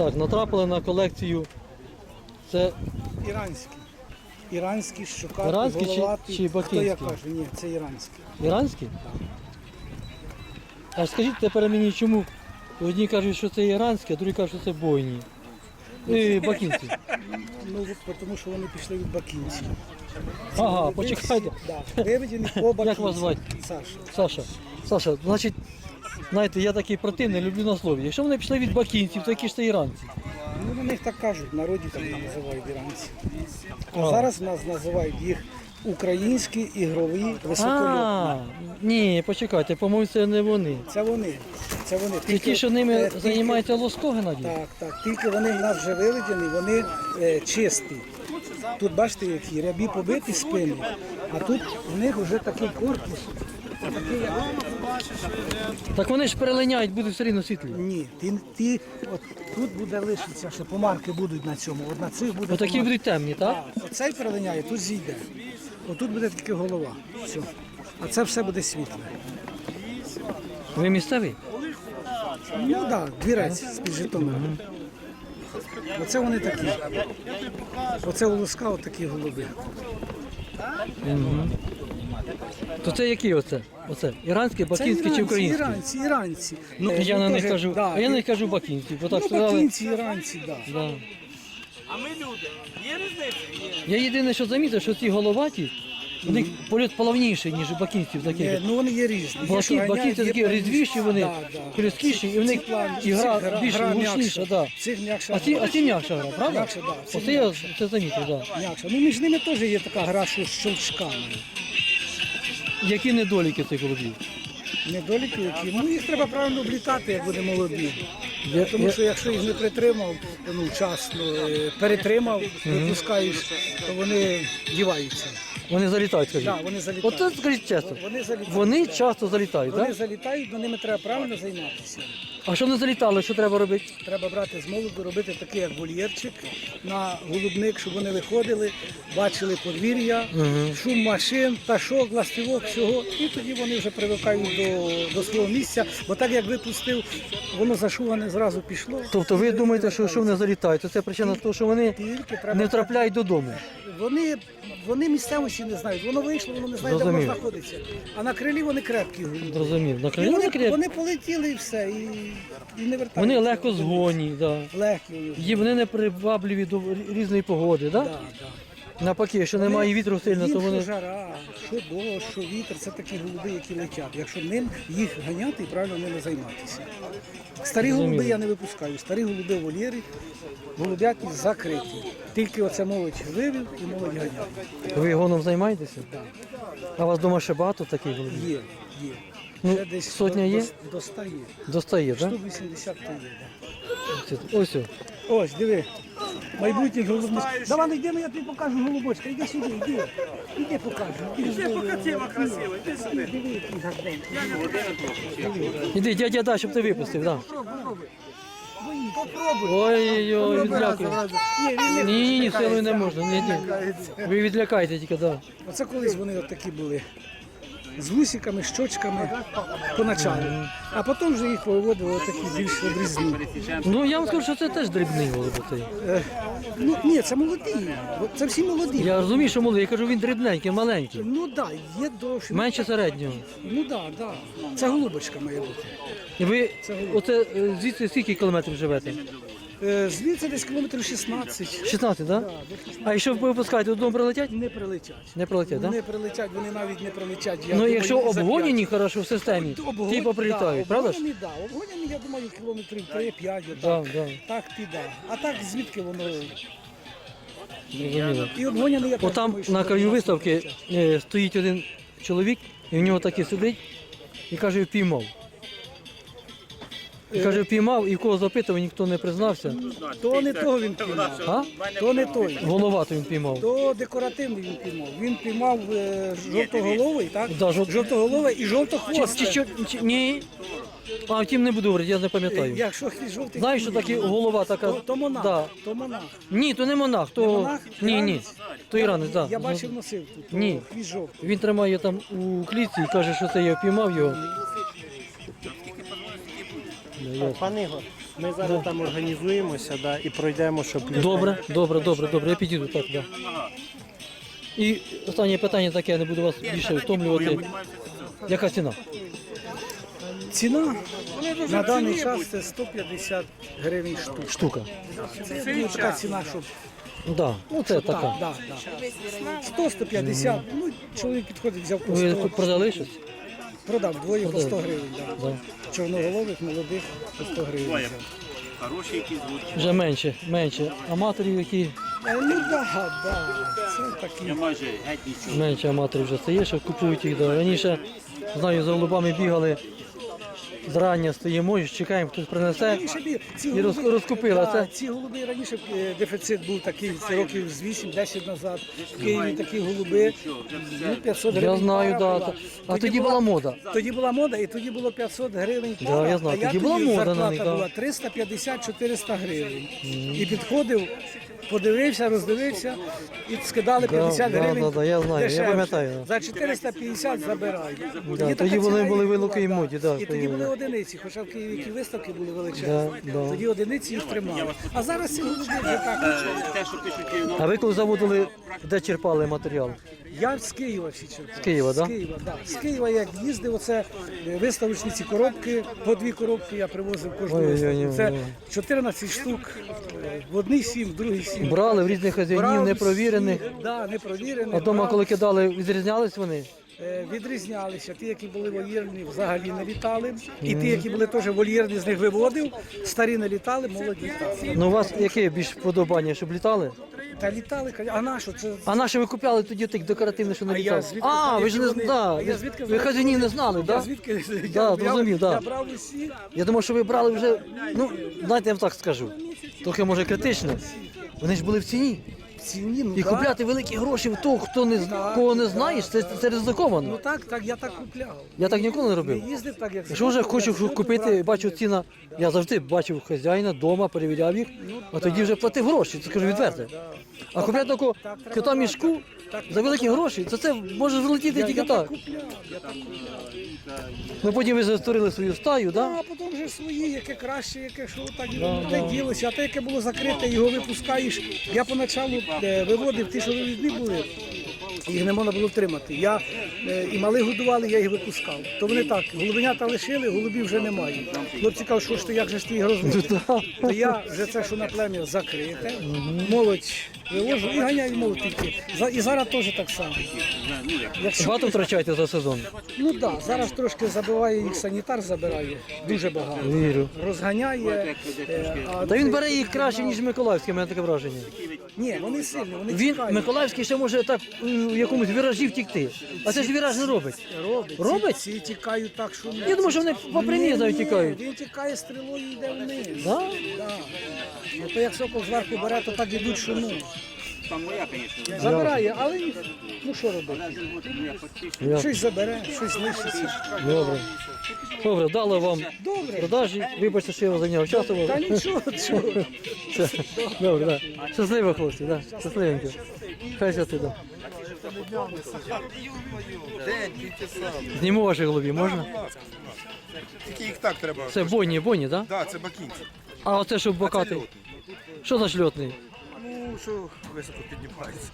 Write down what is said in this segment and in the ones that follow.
Так, натрапили на колекцію. Це Іранський. Іранський, щукатий, Іранський чи- головатий. чи Хто я кажу? Ні, це іранський. іранські? А скажіть тепер мені, чому одні кажуть, що це іранське, а другі кажуть, що це бойні. І бакінці. Ну, от тому що вони пішли від бакінців. Ага, почекайте. Да, виведені по бакінців. Як вас звати? Саша. Саша, Саша, значить, знаєте, я такий противний, люблю на слові. Якщо вони пішли від бакінців, то які ж це іранці? Ну, на них так кажуть, в народі так називають іранці. А, зараз нас називають їх українські ігрові високольотні. А, ні, почекайте, по-моєму, це не вони. Це вони. Це вони. Це ті, що е, ними тільки- займається Лоско Геннадій? Так, так. Тільки вони в нас вже виведені, вони е, чисті. Тут бачите, які рябі побиті спини, а тут в них вже такий корпус. Такий, Так вони ж перелиняють, будуть все рівно світлі. ні, ті, ті, от тут буде лишитися, що помарки будуть на цьому. От на цих буде. Отакі помарки. будуть темні, так? Оцей перелиняє, тут зійде. Отут буде тільки голова. Все. А це все буде світле. Ви місцевий? Ну так, да, двірець з-під Житомира. Оце вони такі. Оце у луска отакі голуби. То це які оце? Оце? Іранські, бакінські чи українські? Іранці, іранці. Ну, Е, я на них кажу, да, а я і- не кажу бакінці, бо так Ну, сказали. бакінці, іранці, так. Да. Да. А ми люди. Є різниця? Є. Я єдине, що замітив, що ці головаті, у них польот плавніший, ніж у бакінців Є, таких. ну вони є різні. Є, бакінці є такі плавні. різвіші, вони Да, да. і в них і гра більш гра гучніша. м'якша. Да. Цих м'якша А ці, гра. а ці м'якша гра, правда? М'якша, да, ці Оце я це замітив, да. М'якша. Ну між ними теж є така гра, що з щелчками. Які недоліки цих голубів? Недоліки які. Ну їх треба правильно облітати, як буде молоді. Я- Тому я- що якщо їх не притримав, ну вчасно, е, перетримав, випускаєш, то вони діваються. Вони залітають, скажіть. Да, вони залітають. От скажіть чесно. Вони залітають. Вони часто залітають, Вони так? залітають, але ними треба правильно займатися. А що не залітали, що треба робити? Треба брати з молоду, робити такий, як вольєрчик на голубник, щоб вони виходили, бачили подвір'я, шум машин, пташок, ластівок, всього. І тоді вони вже привикають до, до свого місця. Бо так як випустив, воно зашуване зразу пішло. Тобто ви думаєте, що, що вони залітають, то це причина того, що вони Тільки треба не втрапляють додому. Вони, вони місцевості не знають. Воно вийшло, воно не знає, де воно Зрозумів. знаходиться. А на крилі вони крепкі. Зрозумів. На І крилі вони, вони креп- вони полетіли і все, і, і не вертаються. Вони легко згоні, да. Легкі. вони. Вони не привабливі до різної погоди, да? Да, да. Навпаки, якщо немає вітру сильно, то що вони. жара, що дощ, що вітер, це такі голуби, які летять. Якщо ним їх ганяти і правильно ними займатися. Старі Зрозуміло. голуби я не випускаю. Старі голуби в вольєрі, голубятні закриті. Тільки оце молодь вивів і молодь ганяє. Ви гоном займаєтеся? Так. А у вас вдома ще багато таких голубів? Є, є. Ну, Ще десь сотня до, є? До, до 100 є. Достає, так? Штук 80 то є. Да? Ось. о. Ось, диви. Майбутніх голубів. Давай, ну, йдемо, я тобі покажу голубочка. Іди сюди, йди. Іди покажу. Іди, Покатіла красиво, іди сюди. Іди, дядя, дай, щоб ти випустив, да. Ой-ой-ой, відлякую. Ні, Ні, ні, ні, силою не можна. Ні, ні. Ви відлякаєте тільки, так. Да. Оце колись вони от такі були. З вусиками, щочками поначалу. А потім вже їх повиводили отакі більш обрізні. Ну я вам скажу, що це теж дрібний голуб. оцей. Е, ну ні, це молоді. Це всі молоді. Я розумію, що молодий, я кажу, він дрібненький, маленький. Ну так, да, є довше. Менше середнього. Ну так, да, так. Да. Це голубочка має бути. І ви оце е, звідси скільки кілометрів живете? Е, звідси десь кілометрів 16. 16, так? Да? А якщо ви випускаєте, додому прилетять? Не прилетять. Не прилетять, так? Да? Не прилетять, вони навіть не прилетять. Я Ну думаю, якщо за п'ять. хорошо в системі, Обгон- ті поприлітають, да, правда ж? Обгоняні, да. Обгоняні, я думаю, кілометрів 3-5. Да, отак. да. Так піде. А так звідки воно? Зрозуміло. І обгоняний я теж Отам думаю, що на краю виставки е, стоїть один чоловік, і в нього такий сидить, і каже, впіймав. І каже, впіймав, і кого запитував, ніхто не признався. То не того він піймав. А? То не той. Головато він піймав. То декоративний він піймав. Він піймав е, жовтоголовий, так? Да, жовт- Жовтоголовий і Чи, жовтохвостий. чи, чи, чи, ні. А втім не буду говорити, я не пам'ятаю. Якщо жовтий, Знаєш, що таке голова така. то, то монах. Да. То монах. Ні, то не монах, то. Не монах? Ні, ні. Іранець? То іранець, так. Я бачив, носив тут. Ні. Хвіст жовтий. Він тримає там у клітці і каже, що це я впіймав його. Пане Ігор, Ми зараз там організуємося да, і пройдемо, щоб люди- Добре, добре, добре, добре, я підійду, так, да. І останнє питання таке, я не буду вас більше втомлювати. Яка ціна? Ціна на даний час це 150 гривень штук. Штука. Це ну, така ціна, щоб Да, ну це така. да, да. 100-150, ну чоловік підходить, взяв по Ви 100, продали щось? Продав двоє по 100 гривень. Да. Да. Чорноголових, молодих по 100 гривень. взяв. Хороші якісь звуки. Вже менше, менше. Аматорів, які Е, Ну да, да, це такі. Майже геть нічого. менше аматорів вже стає, що купують їх. Да. Раніше, знаю, за голубами бігали. Зрання стоїмо, чекаємо, хтось принесе. І роз- да, це- Ці голуби раніше е, дефіцит був такий, це років з 8-10 назад. В Києві такі голуби, ну, 500 гривень. Я знаю, пара да. була. А тоді була мода. Тоді була мода, і тоді було 500 гривень Да, пара, я знаю, а тоді була мода на зарплата них, да. була 350-400 гривень. І підходив, подивився, роздивився і скидали 50 да, гривень. да, да, я знаю, я дешевше. пам'ятаю, да. За 450 забирай. Да, тоді вони були високої моді, да, І тоді були. Одиниці, хоча в Києві які виставки були величезні. Да, да. Тоді одиниці їх тримали. А зараз ці голуби вже так. Те, що пишуть, ну, А ви коли заводили, де черпали матеріал? Я з Києва всі черпав. З Києва, да? З Києва, да. З Києва як їздив, оце е, виставочні ці коробки, по дві коробки я привозив кожну виставку. Це ой. 14 штук, е, в одній сім, в другій сім. Брали в різних хазяїнів, Брав непровірених. всі, Да, непровірених. А вдома, брав. коли кидали, відрізнялись вони? Е, Відрізнялися. Ті, які були вольєрні, взагалі не літали. І ті, які були теж вольєрні, з них виводив. Старі не літали, молоді літали. Ну у вас яке більш вподобання, щоб літали? Та літали, каже, а на що? Це А наші ви купляли тоді тих декоративних, що не А я літали? звідки А, знаю, ви ж не які вони- а я звідки ви хазяїнів не знали, я так? звідки я, зрозумів, да. я брав усі. Я думав, що ви брали вже, ну, знаєте, я вам так скажу, трохи може критично. Вони ж були в ціні. Ціні, ну, І да. купляти великі гроші в того, хто не зна- кого не знаєш, це, це Ну так, так, я так купляв. Я так ніколи не Не робив. їздив так, як Якщо вже хочу звикли, купити, брати. бачу ціна, я завжди бачив хазяїна вдома, перевіряв їх, а тоді вже платив гроші, це кажу відверто. А купляти такого кота мішку за великі гроші, то це може злетіти тільки так так. так купляв. Ну потім ви створили свою стаю, да? А потім вже свої, яке краще, яке що так і воно ділося. А те, яке було закрите, його випускаєш. Я поначалу е, виводив ті, що вивідні були. Їх не можна було втримати. Я е, і малих годували, я їх випускав. То вони так, голубенята лишили, голубів вже немає. Хлопці кажуть, що ж ти, як же ж ти їх розводиш? То я вже це, що на плем'я закрите, молодь вивожу і ганяю молодь тільки. За- І зараз теж так само. Якщо Багато втрачаєте за сезон. Ну так, да, зараз трошки забиває їх санітар, забирає дуже багато. Вірю. Розганяє. е, а Та він бере їх краще, ніж Миколаївський, у мене таке враження. Ні, вони сильні, вони Він. Миколаївський ще може так у якомусь віражі втікти. А це ж віраж не робить. робить. Робить? Ці, ці тікають так, що Я думаю, що вони по прямій навіть тікають. Він тікає стрілою і йде вниз. Да? Да. Ну, то як сокол зверху бере, то так ідуть, ну. Там моя, звісно. Забирає, але ні. ну що робити? Я- Щось забере, щось лишиться. Добре. Добре, дало вам Добре. продажі. Вибачте, що я вас зайняв часу. Та нічого, чого. Все. Добре, да. Щасливо, хлопці, да. Щасливенько. Хай щастить, да. Зніму ваші голубі, можна? Тільки їх так треба. Це бойні, бойні, так? Да? Так, це бакінці. А оце що Це бокати? Що за шльотний? Що високо піднімається.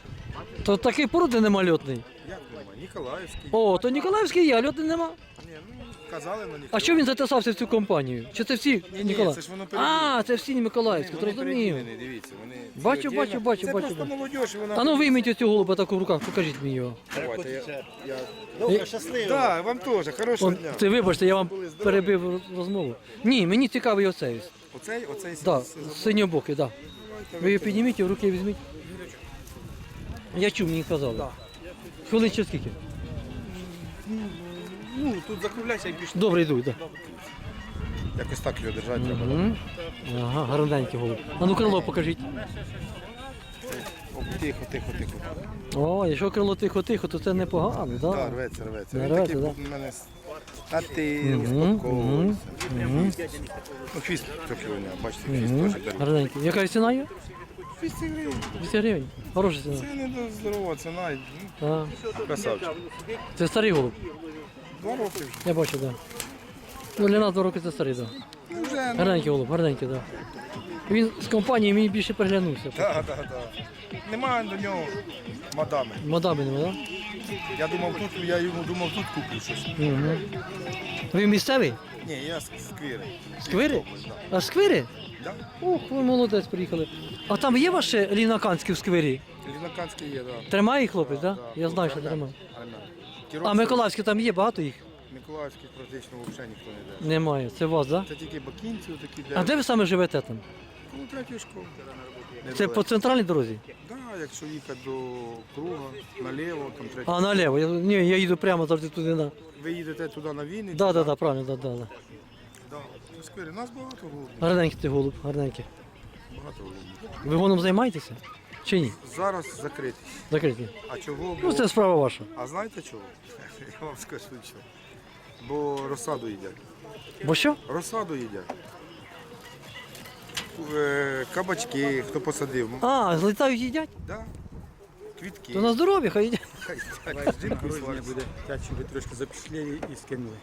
То такий породи нема льотний. Як немає? Ніколаївський. О, то Ніколаївський є, а льотний нема. Ні, ну казали на них. А що він затисався в цю компанію? Чи це всі ні, Ніколаїв? це ж воно А, це всі Миколаївські, то Вони розумію. переділені, дивіться. Вони всі Бачу, отдельно. бачу, бачу, Це бачу, просто бачу. молодіж, вона... А ну вийміть цю голуба таку в руках, покажіть мені його. Давайте, я... я... Добре, щасливо. Так, вам теж, хорошого Он, дня. це вибачте, я вам перебив розмову. Ні, мені цікавий оцей. Оцей, оцей Да, с- с- синьобокий, да. Ви його підніміть і в руки візьміть. Я чув, мені казали. Хвилин чи скільки? Ну, тут закругляйся і більше. Добре, йду, да. Якось так його держати треба. Мгм. Ага, гарненький голуб. А ну крило покажіть. О, Тихо, тихо, тихо. О, якщо крило тихо-тихо, то це непогано, Так, да? рветься, рветься. Не Він рветься, такий да? був у мене... с- А ти успокойся. мгм. Ну, бачите, теж дерев. Гарненький. Яка ціна є? 200 гривень. 200 гривень. Хороша ціна. Це не здорова ціна. ну, А, Красавчик. це старий голуб. Два роки вже. Я бачу, так. Ну, для нас два роки це старий, так. Ну, вже, ну, Гарненький голуб, гарненький, так. Він з компанії мені більше приглянувся. да, да, да. Немає до нього мадами. Мадами нема, так? Я думав тут, я йому думав тут куплю щось. Угу. Ви місцевий? Ні, я з з Квіри. Сквири? А сквири? Да? Ох, ви молодець приїхали. А там є ваше лінаканське в сквирі? Ліноканський є, так. Тримає їх хлопець, так? Да? Я знаю, що тримає. А Миколаївське там є багато їх? Миколаївських практично взагалі ніхто не йде. Немає. Це у вас, так? Да? Це тільки бакінці, такі де. А де ви саме живете там? Ну, третю школу. Це по центральній дорозі? Так, якщо їхати до круга, наліво, там третя. А наліво. Я, ні, я їду прямо завжди туди на. Ви їдете туди на Вінницю. Да, да, да, правильно, да, да, да. Да. Сквері, нас багато голубів. Гарненький ти голуб, гарненький. Багато голубів. Ви гоном займаєтеся? Чи ні? Зараз закриті. Закриті. А чого? Ну, це справа ваша. А знаєте чого? Я вам скажу чого. Бо розсаду їдять. Бо що? Розсаду їдять. Е, Кабачки, хто посадив. А, злітають їдять? Да. Квітки. То на здоров'я хай їдять. Хай їдять. З жінкою свариться. Так, щоб ви трошки запішлели і скинули.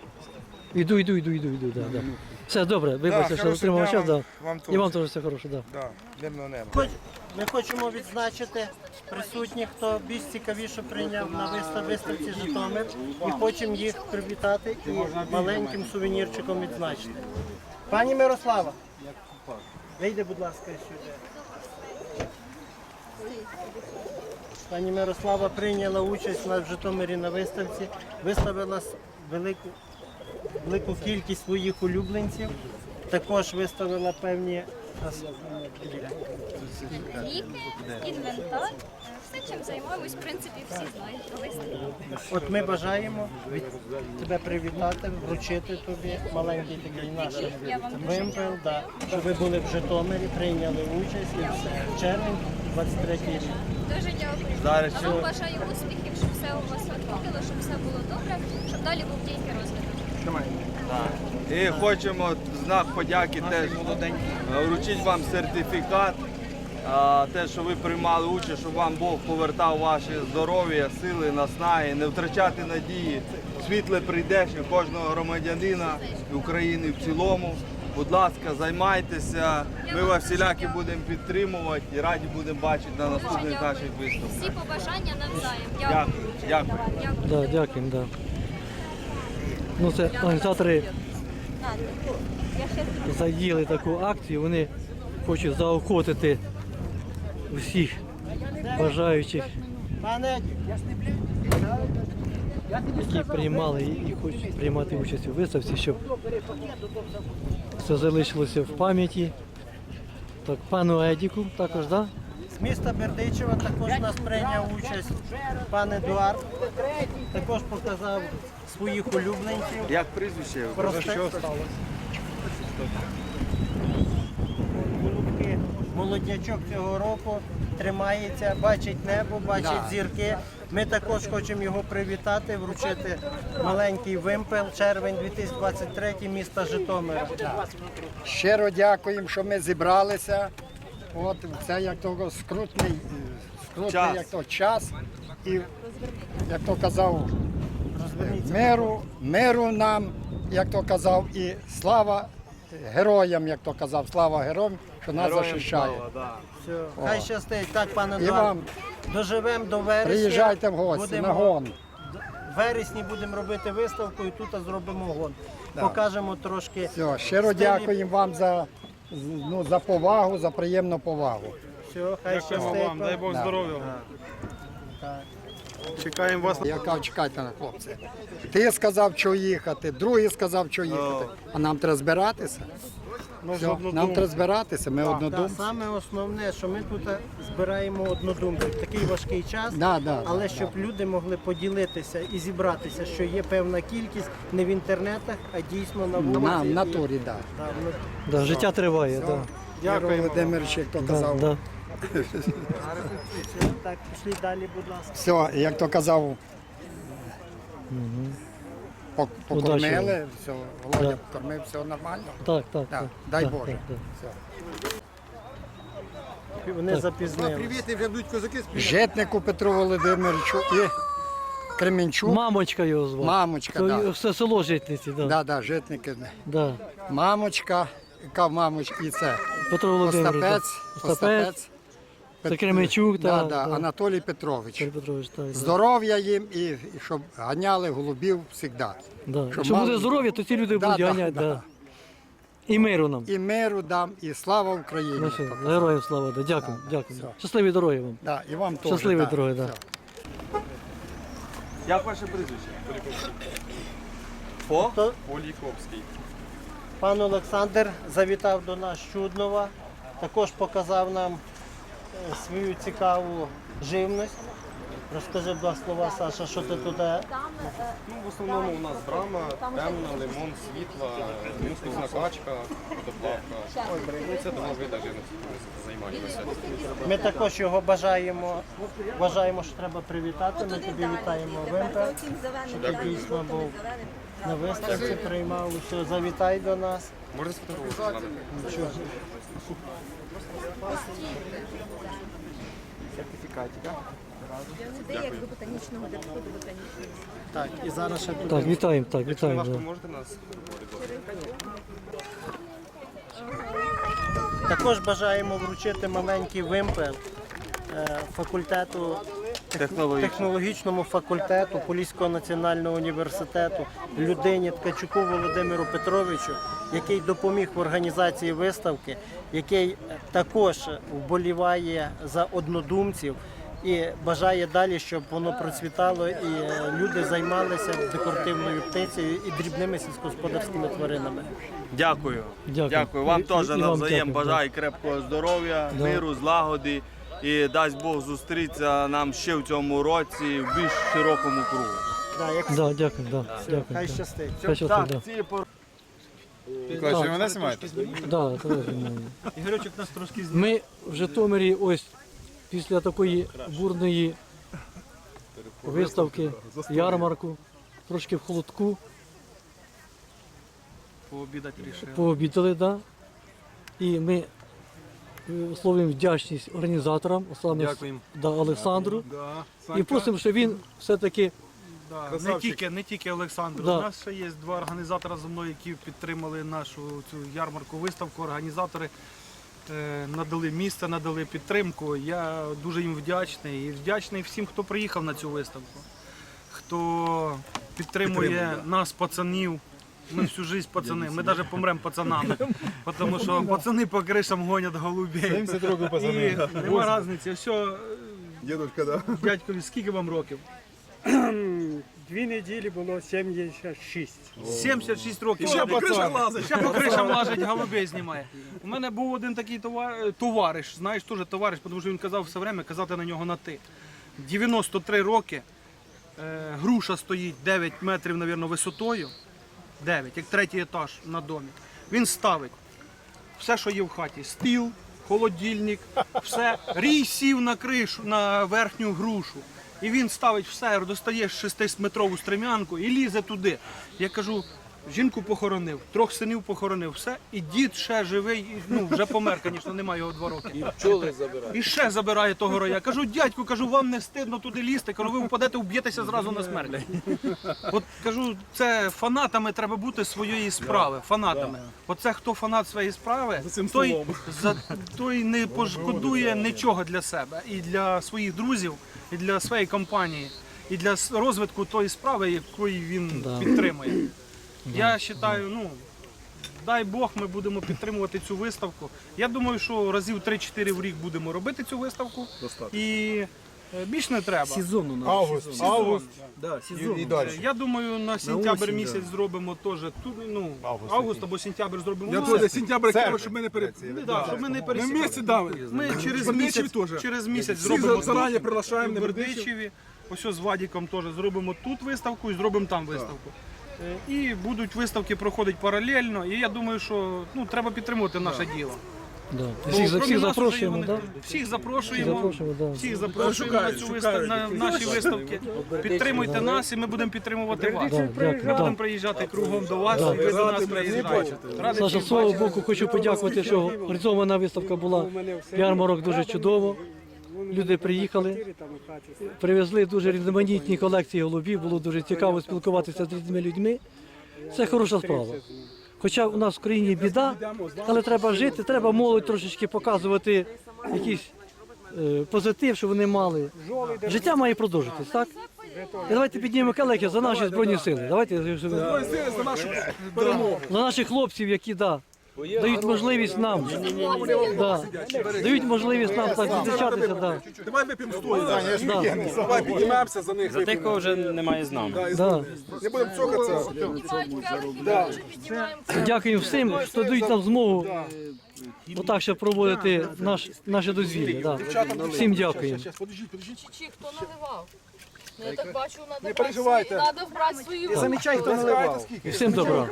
Іду, іду, іду, іду, іду, да, да. Все, добре, Да, вибачте, що хорошого затримав дня час, да. вам, вам І вам теж. все хороше, да. Да, неба. Хоч- Ми хочемо відзначити присутніх, хто більш цікавіше прийняв на вистав- виставці Житомир, і хочемо їх привітати і маленьким сувенірчиком відзначити. Пані Мирослава, вийди, будь ласка, сюди. Пані Мирослава прийняла участь на Житомирі на виставці, виставила велику, велику кількість своїх улюбленців, також виставила певні ліки, інвентар. Все, чим займаємось, в принципі, всі знають про. От ми бажаємо від тебе привітати, вручити тобі маленький такий наш Я вам дуже вимпел, да, щоб ви були в Житомирі, прийняли участь і все. Червень, 23 рік. Дуже дякую. А вам бажаю успіхів, щоб все у вас виходило, щоб все було добре, щоб далі був тільки розвиток. І хочемо в знак подяки теж е, вручити вам сертифікат. а, Те, що ви приймали участь, щоб вам Бог повертав ваше здоров'я, сили, наснаги, не втрачати надії. Світле прийдешнє кожного громадянина України в цілому. Будь ласка, займайтеся. Ми вас всіляки будемо підтримувати і раді будемо бачити на наступних наших виставках. Всі побажання навзаєм. Дякую. Дякую. Дякую. Дякую. Да, дякуємо, да. Ну це організатори задіяли таку акцію, вони хочуть заохотити всіх бажаючих, які приймали і хочуть приймати участь у виставці, щоб все залишилося в пам'яті. Так, пану Едіку також, да? з міста Бердичева також нас прийняв участь пан Едуард. Також показав своїх улюбленців. Як прізвище? Просте. Голубки. Молоднячок цього року тримається, бачить небо, бачить зірки. Ми також хочемо його привітати, вручити маленький вимпел, червень 2023 міста Житомира. Щиро дякуємо, що ми зібралися. От це як того скрутний, е, скрутний Час. як то час. І як то казав. Миру, миру нам, як то казав, і слава героям, як то казав, слава героям, що нас Героям захищає. слава, да. Все. Хай щастить. Так, пане І Едуард, вам доживемо до вересня. приїжджайте в гості Будемо- на гон. В вересні будемо робити виставку і тут зробимо гон. Покажемо трошки. Все, щиро стилі. дякуємо вам за, ну, за повагу, за приємну повагу. Все, хай щастить. Вам, дай Бог Да. здоров'я. Так. Чекаємо вас. Я кажу, чекайте на хлопці. Ти сказав, що їхати, другий сказав, що їхати. А нам треба збиратися. Все, нам треба збиратися, ми однодумці. саме основне, що ми тут збираємо однодумців. Такий важкий час, Да, да, але да, щоб люди могли поділитися і зібратися, що є певна кількість не в інтернетах, а дійсно на вулиці. На, в І- натурі, так. Да. Да, життя триває, да. Дякую, Володимирович, як то Да, казав. да. Так, пішли далі, будь ласка. Все, як то казав, пок- покормили, все, Володя покормив, все нормально. Так, так, Так, так. дай так, Боже. так, так. Все. Вони запізнилися. Привіт, вже будуть козаки Житнику Петру Володимировичу і Кременчук. Мамочка його звати. Мамочка, То да. Все село житниці, да. Да, да, житники. Да. Мамочка, яка мамич, і це Петро Володимирович. Остапець, да. Остапець, Це Пет- Кременчук, та, да, да. Анатолій Петрович. Петро Петрович, так. да. Здоров'я їм і, і щоб ганяли голубів завжди. Да. Щоб Якщо мали- буде здоров'я, то ці люди Да, будуть да, ганяти. да. Да. І миру нам. І миру дам, і слава Україні. Ну, показав. Героям слава, да. дякую, Да, дякую. все. Щасливі дороги вам. Да, і вам теж. Щасливі да, дороги, да. Як ваше прізвище? По? То Поліковський. пан Олександр завітав до нас з Чуднова, також показав нам свою цікаву живність. Розкажи два слова, Саша, що ти туди Ну, в основному у нас брама, темна, лимон, світла, мускусна качка, доплавка. Ну, це тому вида живності ми займаємося. Ми також його бажаємо. Вважаємо, що треба привітати. Ми тобі вітаємо Вимпер, що ти дійсно був на виставці, приймав усе. Завітай до нас. Можна з нами? Нічого. Так, і зараз ще тут. Так, вітаємо, так, вітаємо. Да. можете нас Також бажаємо вручити маленький вимпел е, факультету технологічному факультету Поліського національного університету людині Ткачуку Володимиру Петровичу, який допоміг в організації виставки, який е, також вболіває за однодумців. І бажає далі, щоб воно процвітало, і е, люди займалися декоративною птицею і дрібними сільськогосподарськими тваринами. Дякую. Дякую. Дякую. Вам І- теж і навзаєм дякую, бажаю крепкого здоров'я, Да. миру, злагоди. І дасть Бог зустрітися нам ще в цьому році в більш широкому кругу. Да, як Да, дякую, да, дякую. хай щастить. Хай щастить, да. Так, ці пор- Миколаївич, ви мене знімаєте? Да, це розумію. Ігорючок нас трошки з Ми в Житомирі ось після такої бурної виставки, ярмарку, трошки в холодку, пообідати рішив. пообідали, да. І ми е, висловлюємо вдячність організаторам, саме Дякуємо. да, Олександру. Да. І просимо, щоб він все-таки Да, не тільки, не тільки Олександр. Да. У нас ще є два організатора зі мною, які підтримали нашу цю ярмарку, виставку. Організатори е, надали місце, надали підтримку. Я дуже їм вдячний. І вдячний всім, хто приїхав на цю виставку, хто підтримує нас, пацанів. Ми всю життя пацани, ми навіть помремо пацанами, тому що пацани по кришам гонять голубей. 70 років пацани. Нема різниці. Все, да. дядькові, скільки вам років? Дві неділі було 76. 76 років. Ще по кришам лазить. Ще по кришам лазить, голубей знімає. У мене був один такий товар- товариш, знаєш, теж товариш, тому що він казав все время казати на нього на ти. 93 роки, е, груша стоїть 9 метрів, мабуть, висотою. 9, як третій етаж на домі. Він ставить все, що є в хаті: стіл, холодильник, все. Рій сів на кришу, на верхню грушу. І він ставить все, достає 6-метрову стрем'янку і лізе туди. Я кажу, жінку похоронив, трьох синів похоронив, все, і дід ще живий, і, ну вже помер, звісно, немає його два роки. І пчоли забирає. І ще забирає того роя. Кажу, дядьку, кажу, вам не стидно туди лізти, кажу, ви впадете, вб'єтеся зразу на смерть. От кажу, це фанатами треба бути своєї справи. Фанатами. Оце хто фанат своєї справи, той, за, той не пошкодує нічого для себе і для своїх друзів, і для своєї компанії, і для с- розвитку тої справи, якої він Да. підтримує. Я вважаю, ну. Дай Бог, ми будемо підтримувати цю виставку. Я думаю, що разів 3-4 в рік будемо робити цю виставку. І е, більш не треба. сезонну на Август, Сезон. август Да, сезон. і далі. Я думаю, на сентябрь осінь, місяць зробимо теж тут, ну, Август август, або сентябрь зробимо. Я Ну, теж сентябрь Серпень. кажу, щоб ми не перед... Ну, да, щоб ми не Ми пересікали. місяці дали. Ми через Бердичеві місяць, теж. через місяць Всіх зробимо зарані тут, приглашаємо на в. Бердичеві. Ось з Вадіком теж зробимо тут виставку і зробимо там виставку. Е, І будуть виставки проходити паралельно. І я думаю, що ну, треба підтримувати наше діло. Да. Бо Всіх, кроме всіх нас запрошуємо, його да? Всіх Всіх запрошуємо. запрошуємо, да. Всіх запрошуємо на цю виставку на наші виставки. Підтримуйте нас, і ми будемо підтримувати вас. Да, дякую, Ми будемо да. приїжджати кругом до вас, Да. і ви до нас приїжджаєте. Радий Саша, всіх бачити. Богу, хочу подякувати, що організована виставка була. Ярмарок дуже чудово. Люди приїхали, привезли дуже різноманітні колекції голубів, було дуже цікаво спілкуватися з різними людьми. Це хороша справа. Хоча у нас в країні біда, але треба жити, треба молодь трошечки показувати якийсь е, позитив, що вони мали. Життя має продовжитись, так? І давайте піднімемо келихи за наші збройні сили. Давайте за наших хлопців, які да, дають можливість нам. Да, дають можливість нам так зустрічатися. Да. Давай вип'ємо стоїть. Давай піднімемося за них. За тих, кого вже немає з нами. да. Не будемо цокатися. Дякуємо всім, що дають нам змогу отак ще проводити наш, наше дозвілля. Да. Всім. Чи хто наливав? Ну, я так бачу, треба брати свої, треба брати свої. Замічай, хто наливав. Всім добра.